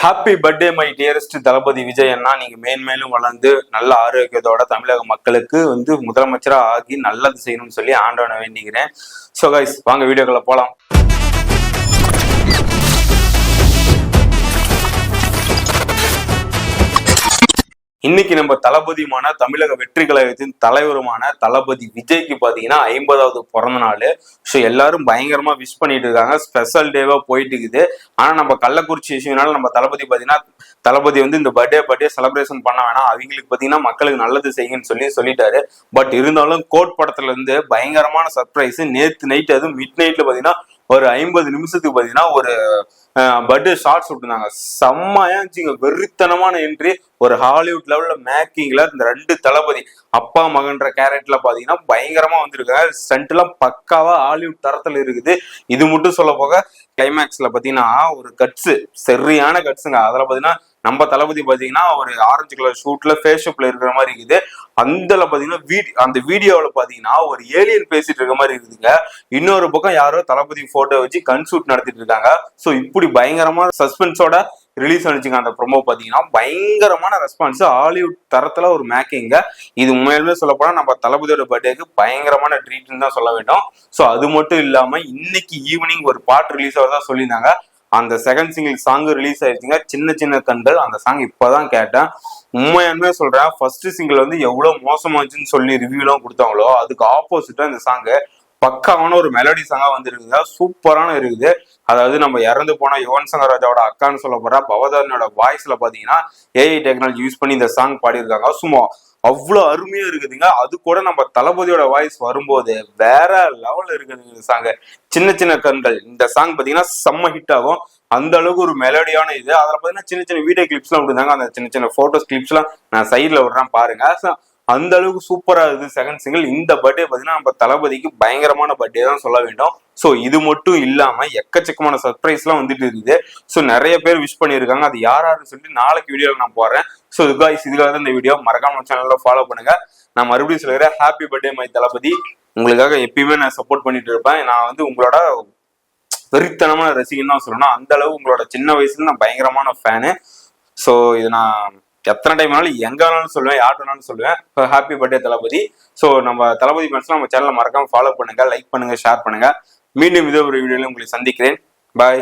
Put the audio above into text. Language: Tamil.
Happy birthday my dearest Thalapathy Vijay அண்ணா. நீங்க மேன்மேலும் வளர்ந்து நல்ல ஆரோக்கியத்தோட தமிழக மக்களுக்கு வந்து முதலமைச்சரா ஆகி நல்லது செய்யணும்னு சொல்லி ஆண்டவனை வேண்டிக்கிறேன். ஸோ கைஸ் வாங்க வீடியோக்களை போலாம். இன்னைக்கு நம்ம தளபதியுமான தமிழக வெற்றி கழகத்தின் தலைவருமான தளபதி விஜய்க்கு பாத்தீங்கன்னா ஐம்பதாவது பிறந்த நாள். ஸோ எல்லாரும் பயங்கரமா விஷ் பண்ணிட்டு இருக்காங்க. ஸ்பெஷல் டேவா போயிட்டு இருக்குது. ஆனா நம்ம கள்ளக்குறிச்சி விஷயம்னால நம்ம தளபதி பாத்தீங்கன்னா தளபதி வந்து இந்த பர்த்டே பர்த்டே செலிப்ரேஷன் பண்ண வேணாம். அவங்களுக்கு பாத்தீங்கன்னா மக்களுக்கு நல்லது செய்யுங்கன்னு சொல்லி சொல்லிட்டாரு. பட் இருந்தாலும் கோட் படத்துல இருந்து பயங்கரமான சர்ப்ரைஸ் நேத்து நைட் அதுவும் மிட் நைட்ல பாத்தீங்கன்னா ஒரு ஐம்பது நிமிஷத்துக்கு பாத்தீங்கன்னா ஒரு பட்டு ஷார்ட்ஸ் விட்டுருந்தாங்க. செம்மையா இருந்துச்சுங்க வெறித்தனமான என்ட்ரி ஒரு ஹாலிவுட் லெவல்ல மேக்கிங்ல இந்த ரெண்டு தளபதி அப்பா மகன்ற கேரக்டர்ல பாத்தீங்கன்னா பயங்கரமா வந்திருக்காங்க. ஸ்டண்ட்லாம் எல்லாம் பக்காவா ஹாலிவுட் தரத்துல இருக்குது. இது மட்டும் சொல்ல போக கிளைமேக்ஸ்ல பாத்தீங்கன்னா ஒரு கட்ஸு சரியான கட்ஸுங்க அதுல பாத்தீங்கன்னா நம்ம தளபதி பாத்தீங்கன்னா ஒரு ஆரஞ்சு கலர் ஷூட்ல ஃபேஸ் ஷாப்ல இருக்கிற மாதிரி இருக்குது. அந்தல பாத்தீங்கன்னா வீடி அந்த வீடியோவில் பாத்தீங்கன்னா ஒரு ஏலியன் பேசிட்டு இருக்க மாதிரி இருக்குதுங்க. இன்னொரு பக்கம் யாரோ தளபதி போட்டோ வச்சு கன்சூட் நடத்திட்டு இருக்காங்க. ஸோ இப்படி பயங்கரமான சஸ்பென்ஸோட ரிலீஸ் ஆனிச்சுங்க அந்த ப்ரொமோ பார்த்தீங்கன்னா பயங்கரமான ரெஸ்பான்ஸ் ஹாலிவுட் தரத்துல ஒரு மேக்கிங்க இது உண்மையிலுமே சொல்லப்போனால் நம்ம தளபதியோட பர்த்டேக்கு பயங்கரமான ட்ரீட்னு தான் சொல்ல வேண்டும். ஸோ அது மட்டும் இல்லாமல் இன்னைக்கு ஈவினிங் ஒரு பாட்டு ரிலீஸ் ஆகிறதா சொல்லியிருந்தாங்க. அந்த செகண்ட் சிங்கிள் சாங் ரிலீஸ் ஆயிடுச்சுங்க சின்ன சின்ன கண்கள். அந்த சாங் இப்போதான் கேட்டேன். உண்மையானுமே சொல்றேன் ஃபர்ஸ்ட் சிங்கிள் வந்து எவ்வளவு மோசமாச்சுன்னு சொல்லி ரிவ்யூலாம் கொடுத்தாங்களோ அதுக்கு ஆப்போசிட்டா இந்த சாங் பக்காவான ஒரு மெலடி சாங்கா வந்துருக்குங்க. சூப்பரான இருக்குது. அதாவது நம்ம இறந்து போன யுவன் சங்கர் ராஜாவோட அக்கான்னு சொல்ல போற பவதரனோட வாய்ஸ்ல பாத்தீங்கன்னா ஏஐ டெக்னாலஜி யூஸ் பண்ணி இந்த சாங் பாடியிருக்காங்க. சும்மா அவ்வளோ அருமையா இருக்குதுங்க. அது கூட நம்ம தளபதியோட வாய்ஸ் வரும்போது வேற லெவல் இருக்குதுங்க இந்த சாங் சின்ன சின்ன கண்கள். இந்த சாங் பாத்தீங்கன்னா செம்ம ஹிட் ஆகும். அந்த அளவுக்கு ஒரு மெலடியான இது. அதில் பார்த்தீங்கன்னா சின்ன சின்ன வீடியோ கிளிப்ஸ்லாம் விடுதாங்க அந்த சின்ன சின்ன ஃபோட்டோஸ் கிளிப்ஸ்லாம் நான் சைடில் விடுறேன் பாருங்க. அந்த அளவுக்கு சூப்பரா இருக்குது செகண்ட் சிங்கிள் இந்த பர்த்டே பார்த்தீங்கன்னா நம்ம தளபதிக்கு பயங்கரமான பர்த்டே தான் சொல்ல வேண்டும். ஸோ இது மட்டும் இல்லாம எக்கச்சக்கமான சர்ப்ரைஸ்லாம் வந்துட்டு இருக்குது. ஸோ நிறைய பேர் விஷ் பண்ணியிருக்காங்க. அது யார் யாருன்னு சொல்லிட்டு நாளைக்கு வீடியோவில் நான் போடுறேன். ஸோ இதுக்காக இதுக்காக தான் இந்த வீடியோ மறக்காம சேனலில் ஃபாலோ பண்ணுங்க. நான் மறுபடியும் சொல்லுறேன் ஹாப்பி பர்த்டே மை தளபதி. உங்களுக்காக எப்பயுமே நான் சப்போர்ட் பண்ணிட்டு இருப்பேன். நான் வந்து உங்களோட வெறித்தனமான ரசிகன் தான் சொல்லணும். அந்த அளவு உங்களோட சின்ன வயசுல நான் பயங்கரமான ஃபேனு ஸோ இது நான் எத்தனை டைம் வேணாலும் எங்க வேணாலும் சொல்லுவேன் யார் வேணாலும் சொல்லுவேன். ஹாப்பி பர்த்டே தளபதி. ஸோ நம்ம தளபதி ஃபேன்ஸ்லாம் நம்ம சேனலை மறக்காம ஃபாலோ பண்ணுங்க லைக் பண்ணுங்க ஷேர் பண்ணுங்க. மீண்டும் இதே ஒரு வீடியோவில் உங்களை சந்திக்கிறேன். பாய்